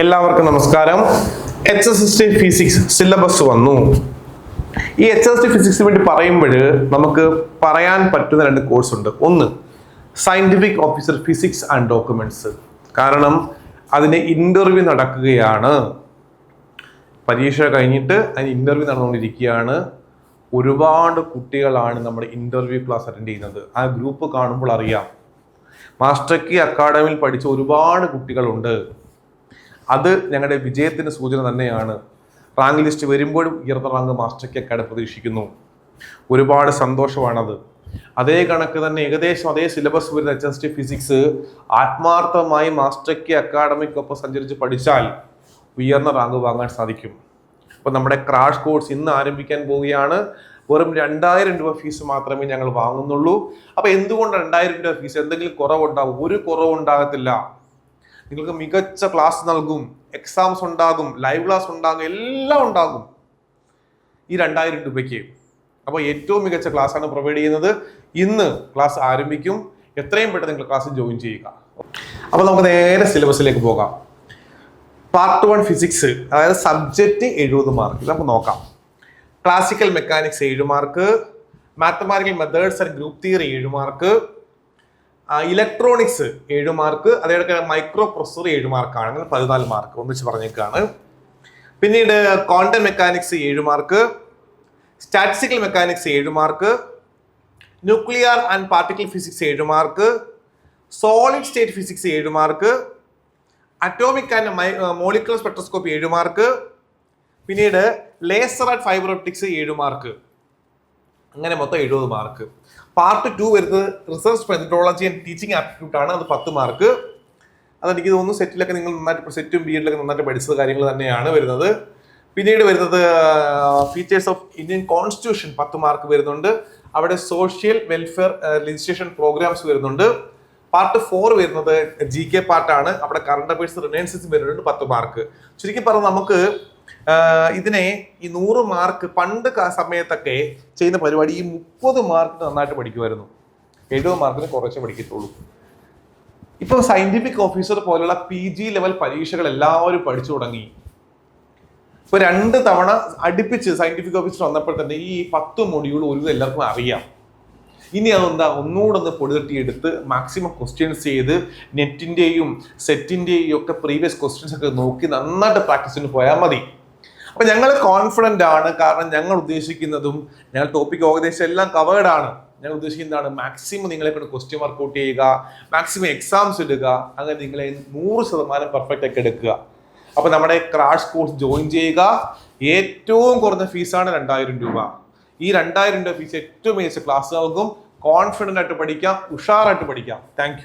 എല്ലാവർക്കും നമസ്കാരം. H S S T physics syllabus വന്നു. ഈ എച്ച് എസ് ടി ഫിസിക്സിന് വേണ്ടി പറയുമ്പോൾ നമുക്ക് പറയാൻ പറ്റുന്ന രണ്ട് കോഴ്സ് ഉണ്ട്. ഒന്ന് scientific officer physics and documents കാരണം അതിന് ഇന്റർവ്യൂ നടക്കുകയാണ്. പരീക്ഷ കഴിഞ്ഞിട്ട് അതിന് ഇന്റർവ്യൂ നടന്നുകൊണ്ടിരിക്കുകയാണ്. ഒരുപാട് കുട്ടികളാണ് നമ്മൾ ഇന്റർവ്യൂ ക്ലാസ് അറ്റൻഡ് ചെയ്യുന്നത്. ആ ഗ്രൂപ്പ് കാണുമ്പോൾ അറിയാം. മാസ്റ്റർ കി അക്കാഡമിയിൽ പഠിച്ച ഒരുപാട് കുട്ടികളുണ്ട്. അത് ഞങ്ങളുടെ വിജയത്തിന് സൂചന തന്നെയാണ്. റാങ്ക് ലിസ്റ്റ് വരുമ്പോഴും ഉയർന്ന റാങ്ക് മാസ്റ്റർ കി അക്കാഡമി പ്രതീക്ഷിക്കുന്നു. ഒരുപാട് സന്തോഷമാണത്. അതേ കണക്ക് തന്നെ ഏകദേശം അതേ സിലബസ് വരുന്ന എച്ച് എസ് ടി ഫിസിക്സ് ആത്മാർത്ഥമായി മാസ്റ്റർ കി അക്കാഡമിക്കൊപ്പം സഞ്ചരിച്ച് പഠിച്ചാൽ ഉയർന്ന റാങ്ക് വാങ്ങാൻ സാധിക്കും. അപ്പോൾ നമ്മുടെ ക്രാഷ് കോഴ്സ് ഇന്ന് ആരംഭിക്കാൻ പോവുകയാണ്. വെറും രണ്ടായിരം രൂപ ഫീസ് മാത്രമേ ഞങ്ങൾ വാങ്ങുന്നുള്ളൂ. അപ്പോൾ എന്തുകൊണ്ട് രണ്ടായിരം രൂപ ഫീസ് എന്തെങ്കിലും കുറവുണ്ടാകും ഒരു കുറവുണ്ടാകത്തില്ല. നിങ്ങൾക്ക് മികച്ച ക്ലാസ് നൽകും എക്സാംസ് ഉണ്ടാകും ലൈവ് ക്ലാസ് ഉണ്ടാകും എല്ലാം ഉണ്ടാകും. ഈ രണ്ടായിരം രൂപയ്ക്ക്. അപ്പോൾ ഏറ്റവും മികച്ച ക്ലാസ് ആണ് പ്രൊവൈഡ് ചെയ്യുന്നത്. ഇന്ന് ക്ലാസ് ആരംഭിക്കും. എത്രയും പെട്ടെന്ന് നിങ്ങൾ ക്ലാസ് ജോയിൻ ചെയ്യുക. അപ്പോൾ നമുക്ക് നേരെ സിലബസിലേക്ക് പോകാം. പാർട്ട് വൺ ഫിസിക്സ് അതായത് സബ്ജക്റ്റ് എഴുപത് മാർക്ക് നമുക്ക് നോക്കാം. ക്ലാസിക്കൽ മെക്കാനിക്സ് ഏഴ് mark mathematical methods and group theory ഏഴ് മാർക്ക് ഇലക്ട്രോണിക്സ് ഏഴ് മാർക്ക് അതേപോലെ മൈക്രോ പ്രൊസസർ ഏഴ് മാർക്കാണ് അങ്ങനെ പതിനാല് മാർക്ക് ഒന്നിച്ച് പറഞ്ഞേക്കാണ്. പിന്നീട് ക്വാണ്ടം മെക്കാനിക്സ് ഏഴ് മാർക്ക് സ്റ്റാറ്റിസ്റ്റിക്കൽ മെക്കാനിക്സ് ഏഴ് mark nuclear and particle physics ഏഴ് മാർക്ക് സോളിഡ് സ്റ്റേറ്റ് ഫിസിക്സ് ഏഴ് mark atomic and molecular spectroscopy ഏഴ് മാർക്ക് പിന്നീട് ലേസർ ആൻഡ് ഫൈബർ ഒപ്റ്റിക്സ് ഏഴ് മാർക്ക് അങ്ങനെ മൊത്തം എഴുപത് മാർക്ക് പാർട്ട് ടു വരുന്നത് research methodology and teaching aptitude ആണ്. അത് പത്ത് മാർക്ക് അതെനിക്ക് തോന്നുന്നു സെറ്റിലൊക്കെ നിങ്ങൾ നന്നായിട്ട് സെറ്റും ബി എഡിലൊക്കെ നന്നായിട്ട് പഠിച്ചത് കാര്യങ്ങൾ തന്നെയാണ് വരുന്നത്. പിന്നീട് വരുന്നത് ഫീച്ചേഴ്സ് ഓഫ് ഇന്ത്യൻ കോൺസ്റ്റിറ്റ്യൂഷൻ പത്ത് മാർക്ക് വരുന്നുണ്ട്. അവിടെ സോഷ്യൽ വെൽഫെയർ ലെജിസ്ട്രേഷൻ പ്രോഗ്രാംസ് വരുന്നുണ്ട്. പാർട്ട് ഫോർ വരുന്നത് ജി കെ പാർട്ടാണ് അവിടെ കറണ്ട് അഫയേഴ്സ് റിനൈൻസസ് വരുന്നുണ്ട് പത്ത് മാർക്ക് ചുരുക്കി പറഞ്ഞാൽ നമുക്ക് ഇതിനെ ഈ നൂറ് മാർക്ക് പണ്ട് സമയത്തൊക്കെ ചെയ്യുന്ന പരിപാടി ഈ മുപ്പത് മാർക്ക് നന്നായിട്ട് പഠിക്കുമായിരുന്നു. എഴുപത് മാർക്കിന് കുറച്ച് പഠിക്കത്തുള്ളൂ. ഇപ്പോൾ സയന്റിഫിക് ഓഫീസർ പോലുള്ള പി ജി ലെവൽ പരീക്ഷകൾ എല്ലാവരും പഠിച്ചു തുടങ്ങി. ഇപ്പൊ രണ്ട് തവണ അടുപ്പിച്ച് സയന്റിഫിക് ഓഫീസർ വന്നപ്പോൾ തന്നെ ഈ പത്ത് മൊഡ്യൂൾ ഒരു എല്ലാവർക്കും അറിയാം. ഇനി അതെന്താ? ഒന്നുകൂടെ ഒന്ന് പൊടിതട്ടിയെടുത്ത് മാക്സിമം ക്വസ്റ്റ്യൻസ് ചെയ്ത് നെറ്റിന്റെയും സെറ്റിന്റെയും ഒക്കെ പ്രീവിയസ് ക്വസ്റ്റ്യൻസ് ഒക്കെ നോക്കി നന്നായിട്ട് പ്രാക്ടീസിന് പോയാൽ മതി. അപ്പം ഞങ്ങൾ കോൺഫിഡന്റ് ആണ്. കാരണം ഞങ്ങൾ ഉദ്ദേശിക്കുന്നതും ഞങ്ങൾ ടോപ്പിക് ഏകദേശം എല്ലാം കവേർഡ് ആണ്. ഞങ്ങൾ ഉദ്ദേശിക്കുന്നതാണ് മാക്സിമം നിങ്ങളെ കൊണ്ട് ക്വസ്റ്റ്യൻ വർക്കൗട്ട് ചെയ്യുക മാക്സിമം എക്സാംസ് ഇടുക അങ്ങനെ നിങ്ങളെ നൂറ് ശതമാനം പെർഫെക്റ്റ് ഒക്കെ എടുക്കുക. അപ്പോൾ നമ്മുടെ ക്രാഷ് കോഴ്സ് ജോയിൻ ചെയ്യുക. ഏറ്റവും കുറഞ്ഞ ഫീസാണ് രണ്ടായിരം രൂപ. ഈ രണ്ടായിരം രൂപ ഫീസ് ഏറ്റവും മികച്ച ക്ലാസ് ആകും കോൺഫിഡന്റ് ആയിട്ട് പഠിക്കാം ഉഷാറായിട്ട് പഠിക്കാം. താങ്ക്